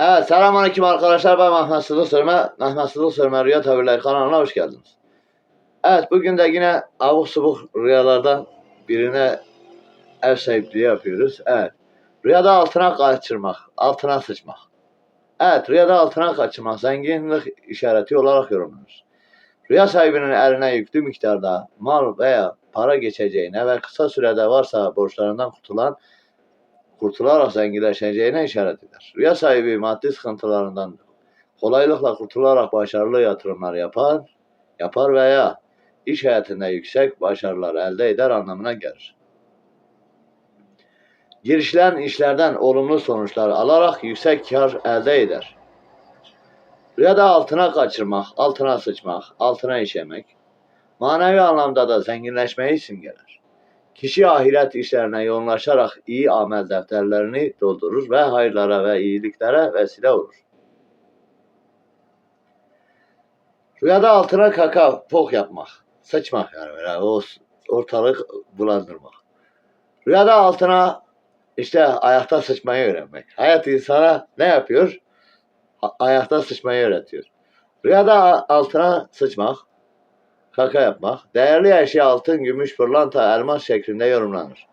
Evet, selamünaleyküm arkadaşlar. Ben Mehmet Sıdık Sörme. Mehmet Sıdık Sörme Rüya Tabirleri kanalına hoş geldiniz. Evet, bugün de yine abuk subuk rüyalardan birine ev sahipliği yapıyoruz. Evet, rüyada altına kaçırmak, altına sıçmak. Evet, rüyada altına kaçırmak zenginlik işareti olarak yorumlanır. Rüya sahibinin eline yüklü miktarda mal veya para geçeceğine ve kısa sürede varsa borçlarından kurtulan kurtularak zenginleşeceğine işaret eder. Rüya sahibi maddi sıkıntılarından kolaylıkla kurtularak başarılı yatırımlar yapar, yapar veya iş hayatında yüksek başarılar elde eder anlamına gelir. Girişilen işlerden olumlu sonuçlar alarak yüksek kar elde eder. Rüyada altına kaçırmak, altına sıçmak, altına işemek, manevi anlamda da zenginleşmeyi simgeler. Kişi ahiret işlerine yoğunlaşarak iyi amel defterlerini doldurur ve hayırlara ve iyiliklere vesile olur. Rüyada altına kaka pok yapmak, sıçmak yani böyle o ortalık bulandırmak. Rüyada altına işte ayakta sıçmayı öğrenmek. Hayat insana ne yapıyor? Ayakta sıçmayı öğretiyor. Rüyada altına sıçmak, kaka yapmak, değerli eşya altın, gümüş, pırlanta, elmas şeklinde yorumlanır.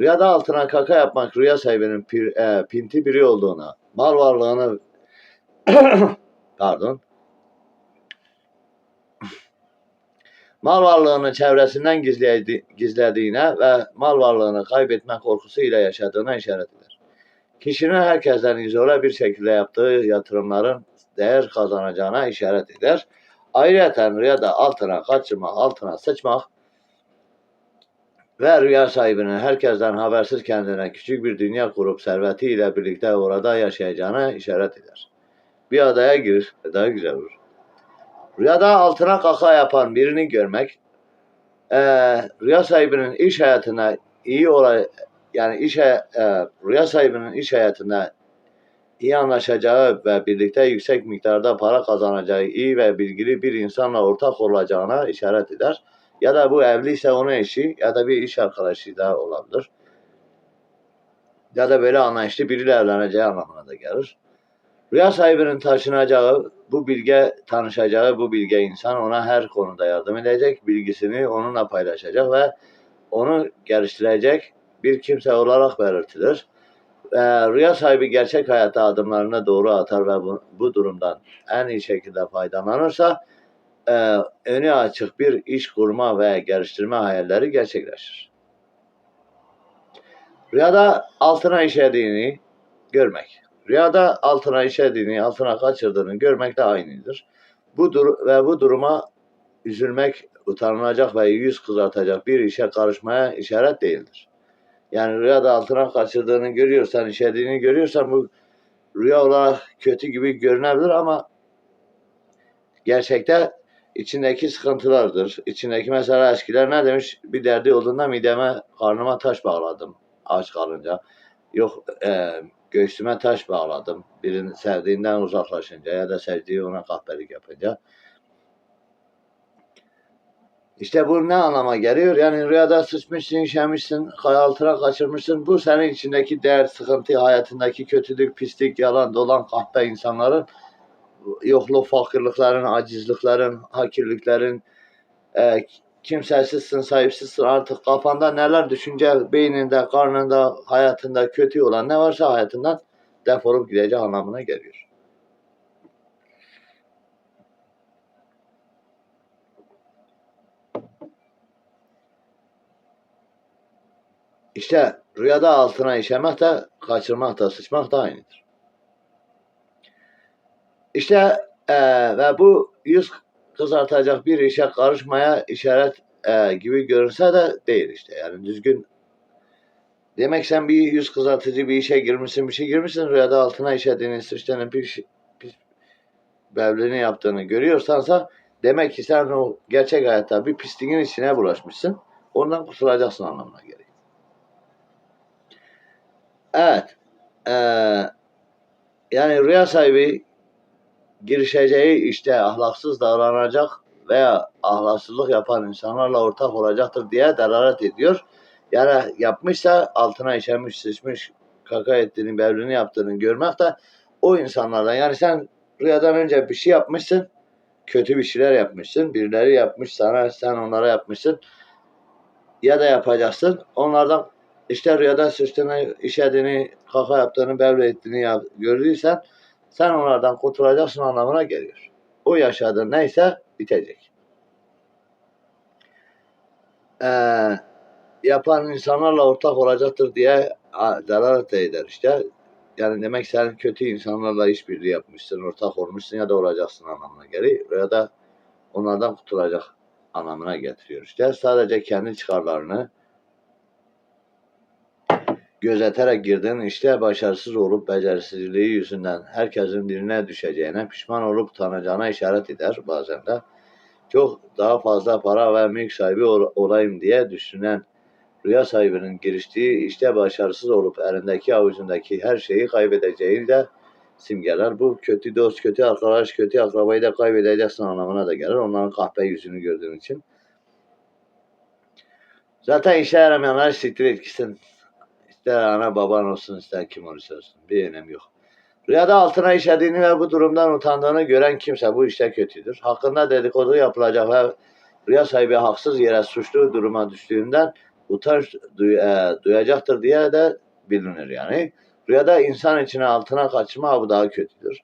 Rüyada altına kaka yapmak, rüya sahibinin pir, e, pinti biri olduğuna, mal varlığını pardon, mal varlığını çevresinden gizledi, gizlediğine ve mal varlığını kaybetme korkusuyla yaşadığına işaret eder. Kişinin herkesten izole bir şekilde yaptığı yatırımların değer kazanacağına işaret eder. Ayrıca rüyada altına kaçırmak, altına sıçmak ve rüya sahibinin herkesten habersiz kendine küçük bir dünya kurup servetiyle birlikte orada yaşayacağına işaret eder. Bir adaya girir, daha güzel olur. Rüyada altına kaka yapan birini görmek, eee, rüya sahibinin iş hayatına iyi olay, yani iş eee, rüya sahibinin iş hayatında iyi anlaşacağı ve birlikte yüksek miktarda para kazanacağı iyi ve bilgili bir insanla ortak olacağına işaret eder. Ya da bu evliyse onun eşi ya da bir iş arkadaşı da olabilir. Ya da böyle anlayışlı biriyle evleneceği anlamına da gelir. Rüya sahibinin taşınacağı, bu bilge tanışacağı bu bilge insan ona her konuda yardım edecek, bilgisini onunla paylaşacak ve onu geliştirecek bir kimse olarak belirtilir. Ee, rüya sahibi gerçek hayata adımlarını doğru atar ve bu, bu durumdan en iyi şekilde faydalanırsa e, önü açık bir iş kurma ve geliştirme hayalleri gerçekleşir. Rüyada altına işediğini görmek. Rüyada altına işediğini, altına kaçırdığını görmek de aynıdır. Bu dur ve bu duruma üzülmek, utanılacak ve yüz kızartacak bir işe karışmaya işaret değildir. Yani rüyada altına kaçırdığını görüyorsan, işediğini görüyorsan bu rüya olarak kötü gibi görünebilir ama gerçekte içindeki sıkıntılardır. İçindeki mesela eskiler ne demiş? Bir derdi olduğunda mideme, karnıma taş bağladım aç kalınca. Yok e, göğsüme taş bağladım. Birini sevdiğinden uzaklaşınca ya da sevdiği ona kahpelik yapınca. İşte bu ne anlama geliyor? Yani rüyada sıçmışsın, işemişsin, altına kaçırmışsın. Bu senin içindeki değer, sıkıntı, hayatındaki kötülük, pislik, yalan, dolan, kahpe insanların yokluk, fakirliklerin, acizliklerin, hakirliklerin, e, kimsesizsin, sahipsizsin artık kafanda neler düşünce, beyninde, karnında, hayatında kötü olan ne varsa hayatından defolup gidecek anlamına geliyor. İşte rüyada altına işemek de, kaçırmak da, sıçmak da aynıdır. İşte eee, ve bu yüz kızartacak bir işe karışmaya işaret eee, gibi görünse de değil işte. Yani düzgün demek sen bir yüz kızartıcı bir işe girmişsin, bir şey girmişsin rüyada altına işediğini, sıçtığını, pis, pis bevlini yaptığını görüyorsansa demek ki sen o gerçek hayatta bir pisliğin içine bulaşmışsın. Ondan kurtulacaksın anlamına geliyor. Evet. eee, yani rüya sahibi girişeceği işte ahlaksız davranacak veya ahlaksızlık yapan insanlarla ortak olacaktır diye delalet ediyor. Yani yapmışsa altına işemiş, sıçmış, kaka ettiğini, bevrini yaptığını görmek de o insanlardan yani sen rüyadan önce bir şey yapmışsın. Kötü bir şeyler yapmışsın. Birileri yapmış sana sen onlara yapmışsın. Ya da yapacaksın. Onlardan işte rüyada sıçtığını, işediğini, kaka yaptığını, bevle ettiğini yap, gördüysen sen onlardan kurtulacaksın anlamına geliyor. O yaşadığın neyse bitecek. Ee, yapan insanlarla ortak olacaktır diye delalet eder işte. Yani demek sen kötü insanlarla işbirliği yapmışsın, ortak olmuşsun ya da olacaksın anlamına geliyor. Ya da onlardan kurtulacak anlamına getiriyor işte. Sadece kendi çıkarlarını gözeterek girdin işte başarısız olup becerisizliği yüzünden herkesin diline düşeceğine, pişman olup utanacağına işaret eder bazen de. Çok daha fazla para ve mülk sahibi ol- olayım diye düşünen rüya sahibinin giriştiği işte başarısız olup elindeki avucundaki her şeyi kaybedeceğini de simgeler. Bu kötü dost, kötü arkadaş, kötü akrabayı da kaybedeceksin anlamına da gelir. Onların kahpe yüzünü gördüğün için. Zaten işe yaramayanlar siktir et gitsin. İster ana baban olsun ister kim olursa olsun. Bir önemi yok. Rüyada altına işlediğini ve bu durumdan utandığını gören kimse bu işte kötüdür. Hakkında dedikodu yapılacak ve rüya sahibi haksız yere suçlu duruma düştüğünden utanç duy- e, duyacaktır diye de bilinir yani. Rüyada insan içine altına kaçma bu daha kötüdür.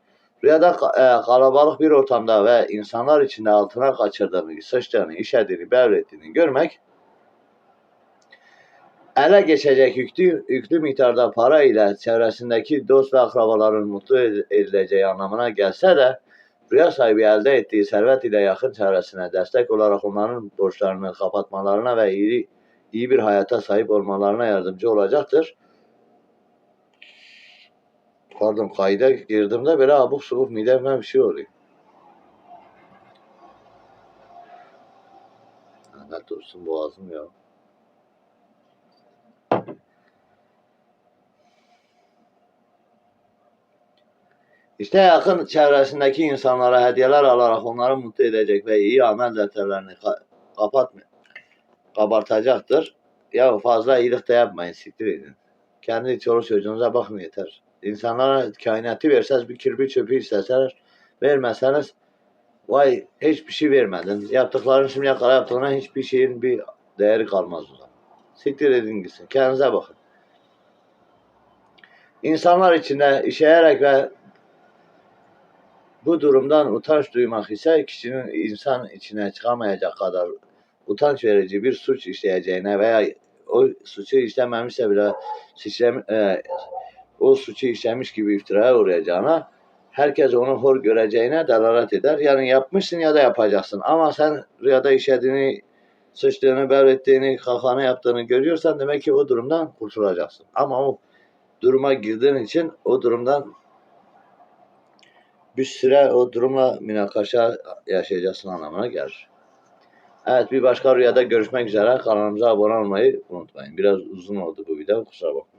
Rüyada e, kalabalık bir ortamda ve insanlar içinde altına kaçırdığını, sıçtığını, işediğini, bevrettiğini görmek ele geçecek yüklü, yüklü miktarda para ile çevresindeki dost ve akrabaların mutlu ed- edileceği anlamına gelse de rüya sahibi elde ettiği servet ile yakın çevresine destek olarak onların borçlarını kapatmalarına ve iyi, iyi bir hayata sahip olmalarına yardımcı olacaktır. Pardon kayda girdiğimde böyle abuk subuk midemden bir şey oluyor. Lanet olsun boğazım ya. İşte yakın çevresindeki insanlara hediyeler alarak onları mutlu edecek ve iyi amel defterlerini ka- kapatma, kabartacaktır. Ya fazla iyilik de yapmayın, siktir edin. Kendi çoluk çocuğunuza bakın yeter. İnsanlara kainatı verseniz bir kirpi çöpü isteseler, vermezseniz vay hiçbir şey vermedin. Yaptıkların şimdiye kadar yaptığına hiçbir şeyin bir değeri kalmaz o zaman. Siktir edin gitsin. Kendinize bakın. İnsanlar içinde işeyerek ve bu durumdan utanç duymak ise kişinin insan içine çıkamayacak kadar utanç verici bir suç işleyeceğine veya o suçu işlememişse bile işlem, e, o suçu işlemiş gibi iftiraya uğrayacağına herkes onu hor göreceğine delalet eder. Yani yapmışsın ya da yapacaksın ama sen rüyada işlediğini, sıçtığını, bevrettiğini, kakanı yaptığını görüyorsan demek ki o durumdan kurtulacaksın. Ama o duruma girdiğin için o durumdan bir süre o durumla münakaşa yaşayacaksın anlamına gelir. Evet bir başka rüyada görüşmek üzere. Kanalımıza abone olmayı unutmayın. Biraz uzun oldu bu video kusura bakmayın.